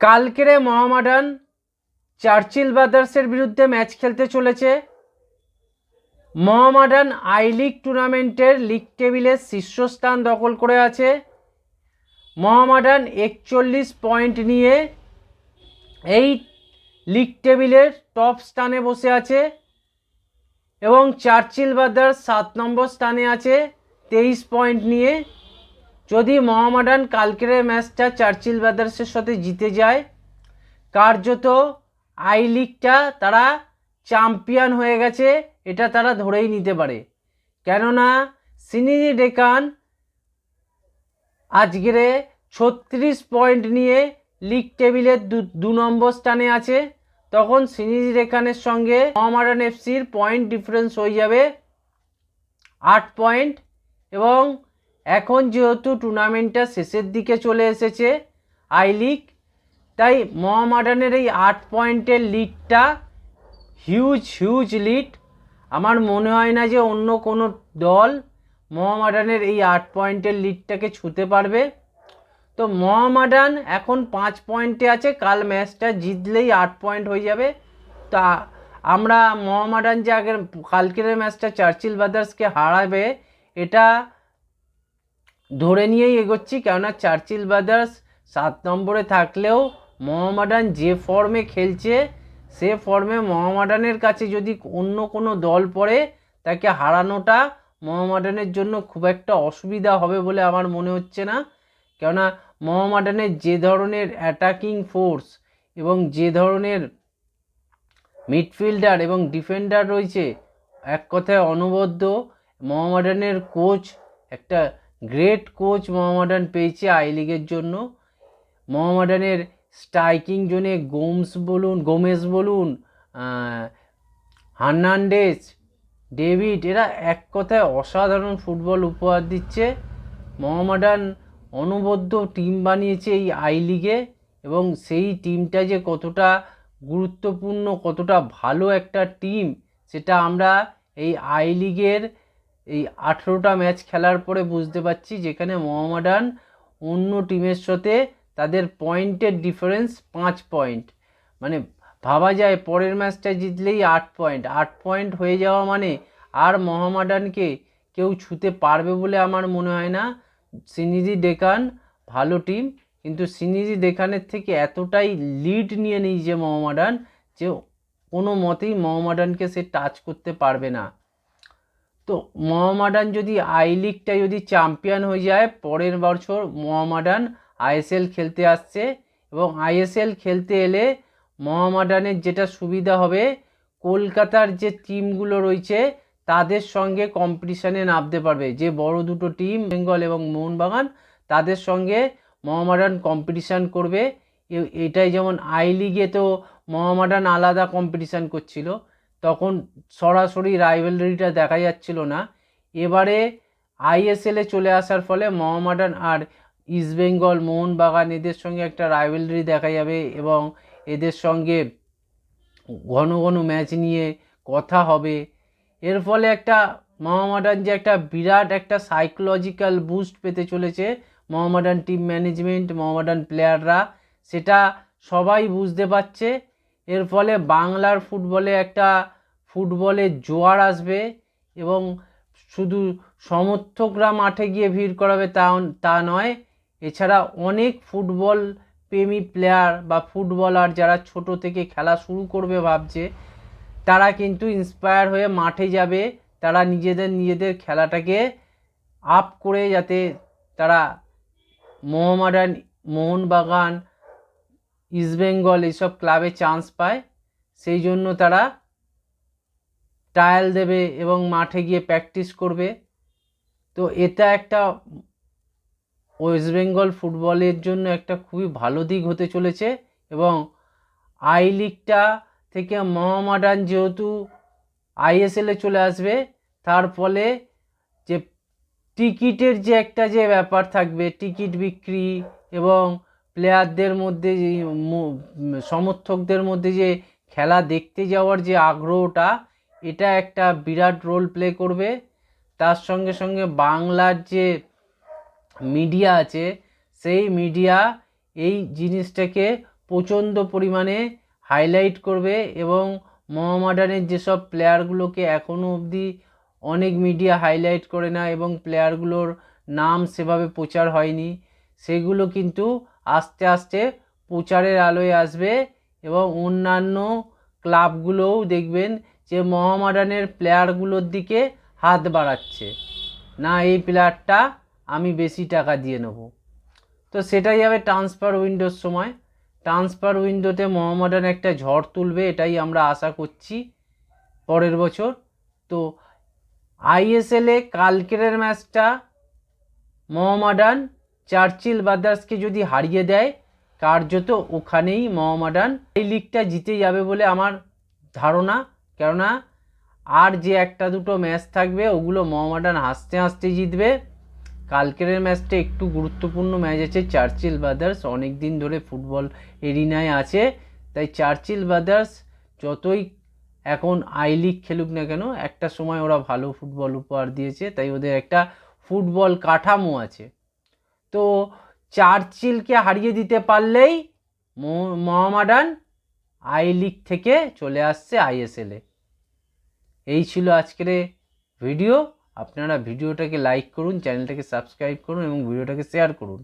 কালকেরে Mohammedan Churchill ব্রাদার্সের বিরুদ্ধে match খেলতে চলেছে। মহামাডান আই লিগ টুর্নামেন্টের লিগ টেবিলের শীর্ষস্থান দখল করে আছে। মহামাডান একচল্লিশ পয়েন্ট নিয়ে এই লিগ টেবিলের টপ স্থানে বসে আছে এবং চার্চিল ব্রাদার্স সাত নম্বর স্থানে আছে, তেইশ পয়েন্ট নিয়ে যদি মহামাডান কালকের ম্যাচটা চার্চিল ব্রাদার্সের সাথে জিতে যায়, কার্যত আই লিগটা তারা চ্যাম্পিয়ন হয়ে গেছে, এটা তারা ধরেই নিতে পারে। কেননা সিনিজি ডেকান আজকেরে ছত্রিশ পয়েন্ট নিয়ে লিগ টেবিলের দু নম্বর স্থানে আছে। তখন সিনিজি ডেকানের সঙ্গে মহামারান এফসির পয়েন্ট ডিফারেন্স হয়ে যাবে, আট পয়েন্ট এবং এখন যেহেতু টুর্নামেন্টটা শেষের দিকে চলে এসেছে আই লিগ তাই মহামাডানের এই আট পয়েন্টের লিডটা হিউজ হিউজ লিড আমার মনে হয় না যে অন্য কোনো দল মহামাডানের এই আট পয়েন্টের লিডটাকে ছুতে পারবে। তো মহামাডান এখন পাঁচ পয়েন্টে আছে, কাল ম্যাচটা জিতলেই আট পয়েন্ট হয়ে যাবে। তা আমরা মহামাডান যে আগের, কালকের ম্যাচটা চার্চিল ব্রাদার্সকে হারাবে, এটা ধরে নিয়েই এগোচ্ছি, কেননা চার্চিল ব্রাদার্স সাত নম্বরে থাকলেও মোহামেডান যে ফর্মে খেলছে, সে ফর্মে মোহামেডানের কাছে যদি অন্য কোনো দল পড়ে, তাকে হারানোটা মোহামেডানের জন্য খুব একটা অসুবিধা হবে বলে আমার মনে হচ্ছে না। কেননা মোহামেডানের যে ধরনের অ্যাটাকিং ফোর্স এবং যে ধরনের মিডফিল্ডার এবং ডিফেন্ডার রয়েছে, এক কথায় অনবদ্য মোহামেডানের কোচ, একটা গ্রেট কোচ মোহামেডান পেয়েছে আই লিগের জন্য। মোহামেডানের স্ট্রাইকিং জোনে গোমস বলুন গোমেজ বলুন হার্নান্ডেজ ডেভিড এরা এক কথায় অসাধারণ ফুটবল উপহার দিচ্ছে। মোহামেডান অনবদ্য টিম বানিয়েছে এই আই লিগে এবং সেই টিমটা যে কতটা গুরুত্বপূর্ণ, কতটা ভালো একটা টিম সেটা আমরা এই আই লিগের এই আঠেরোটা ম্যাচ খেলার পরে বুঝতে পারছি যেখানে মোহামেডান অন্য টিমের সাথে তাদের পয়েন্টের ডিফারেন্স পাঁচ পয়েন্ট। মানে ভাবা যায় পরের ম্যাচটা জিতলেই আট পয়েন্ট। আট পয়েন্ট হয়ে যাওয়া মানে আর মোহামেডানকে কেউ ছুতে পারবে বলে আমার মনে হয় না। সিনিজি ডেকান ভালো টিম, কিন্তু সিনিজি ডেকানের থেকে এতটাই লিড নিয়ে নিয়েছে মোহামেডান যে কোনো মতেই মোহামেডানকে সে টাচ করতে পারবে না। তো মোহামেডান যদি আই লিগটা যদি চ্যাম্পিয়ন হয়ে যায়, পরের বছর মোহামেডান আইএসএল খেলতে আসছে এবং আইএসএল খেলতে এলে মোহামেডানের যেটা সুবিধা হবে, কলকাতার যে টিমগুলো রয়েছে তাদের সঙ্গে কম্পিটিশানে নামতে পারবে। যে বড় দুটো টিম বেঙ্গল এবং মোহনবাগান, তাদের সঙ্গে মোহামেডান কম্পিটিশান করবে। এটাই যেমন আই লিগে তো মোহামেডান আলাদা কম্পিটিশান করছিল। তখন সরাসরি রাইভেলরিটা দেখা যাচ্ছিল না। এবারে আইএসএলে চলে আসার ফলে মোহামেডান আর ইস্টবেঙ্গল মোহনবাগান এদের সঙ্গে একটা রাইভেলরি দেখা যাবে এবং এদের সঙ্গে ঘন ঘন ম্যাচ নিয়ে কথা হবে। এর ফলে একটা মোহামেডান যে একটা বিরাট একটা সাইকোলজিক্যাল বুস্ট পেতে চলেছে মোহামেডান টিম ম্যানেজমেন্ট মোহামেডান প্লেয়াররা সেটা সবাই বুঝতে পারছে। এর ফলে বাংলার ফুটবলে একটা ফুটবলের জোয়ার আসবে এবং শুধু সমর্থকরা মাঠে গিয়ে ভিড় করাবে তা তা নয়, এছাড়া অনেক ফুটবল প্রেমী প্লেয়ার বা ফুটবলার যারা ছোট থেকে খেলা শুরু করবে ভাবছে, তারা কিন্তু ইন্সপায়ার হয়ে মাঠে যাবে। তারা নিজেদের নিজেদের খেলাটাকে আপ করে যাতে তারা মোহামেডান, মোহনবাগান ইস্টবেঙ্গল এইসব ক্লাবে চান্স পায়, সেই জন্য তারা ট্রায়াল দেবে এবং মাঠে গিয়ে প্র্যাকটিস করবে। তো এটা একটা ওয়েস্ট বেঙ্গল ফুটবলের জন্য একটা খুবই ভালো দিক হতে চলেছে এবং আই লিগটা থেকে মহামাডান যেহেতু আইএসএলে চলে আসবে, তার ফলে যে টিকিটের যে একটা যে ব্যাপার থাকবে, টিকিট বিক্রি এবং প্লেয়ারদের মধ্যে যে সমর্থকদের মধ্যে যে খেলা দেখতে যাওয়ার যে আগ্রহটা, এটা একটা বিরাট রোল প্লে করবে। তার সঙ্গে সঙ্গে বাংলার যে মিডিয়া আছে, সেই মিডিয়া এই জিনিসটাকে প্রচণ্ড পরিমাণে হাইলাইট করবে এবং মোহামেডানের যেসব প্লেয়ারগুলোকে এখনও অবধি অনেক মিডিয়া হাইলাইট করে না এবং প্লেয়ারগুলোর নাম সেভাবে প্রচার হয়নি, সেগুলো কিন্তু আস্তে আস্তে প্রচারের আলোয় আসবে এবং অন্যান্য ক্লাবগুলোও দেখবেন যে মোহামেডানের প্লেয়ারগুলোর দিকে হাত বাড়াচ্ছে। না, এই প্লেয়ারটা আমি বেশি টাকা দিয়ে নেব। তো সেটাই হবে ট্রান্সফার উইন্ডোর সময়। ট্রান্সফার উইন্ডোতে মোহামেডান একটা ঝড় তুলবে, এটাই আমরা আশা করছি পরের বছর। তো আইএসএলে কালকের ম্যাচটা মোহামেডান চার্চিল ব্রাদার্সকে যদি হারিয়ে দেয়, কার্যত ওখানেই মোহামেডান এই লিগটা জিতে যাবে বলে আমার ধারণা। কেননা, আর যে একটা দুটো ম্যাচ থাকবে, ওগুলো মোহামেডান হাসতে হাসতে জিতবে। কালকের ম্যাচটা একটু গুরুত্বপূর্ণ ম্যাচ আছে, চার্চিল ব্রাদার্স অনেক দিন ধরে ফুটবল এরিনায় আছে। তাই চার্চিল ব্রাদার্স যতই এখন আই লিগ খেলুক না কেন, একটা সময় ওরা ভালো ফুটবল উপহার দিয়েছে, তাই ওদের একটা ফুটবল কাঠামো আছে। তো চার্চিলকে হারিয়ে দিতে পারলেই মোহামেডান আই লিগ থেকে চলে আসছে আইএসএলে এই ছিল আজকের ভিডিও। আপনারা ভিডিওটাকে লাইক করুন, চ্যানেলটাকে সাবস্ক্রাইব করুন এবং ভিডিওটাকে শেয়ার করুন।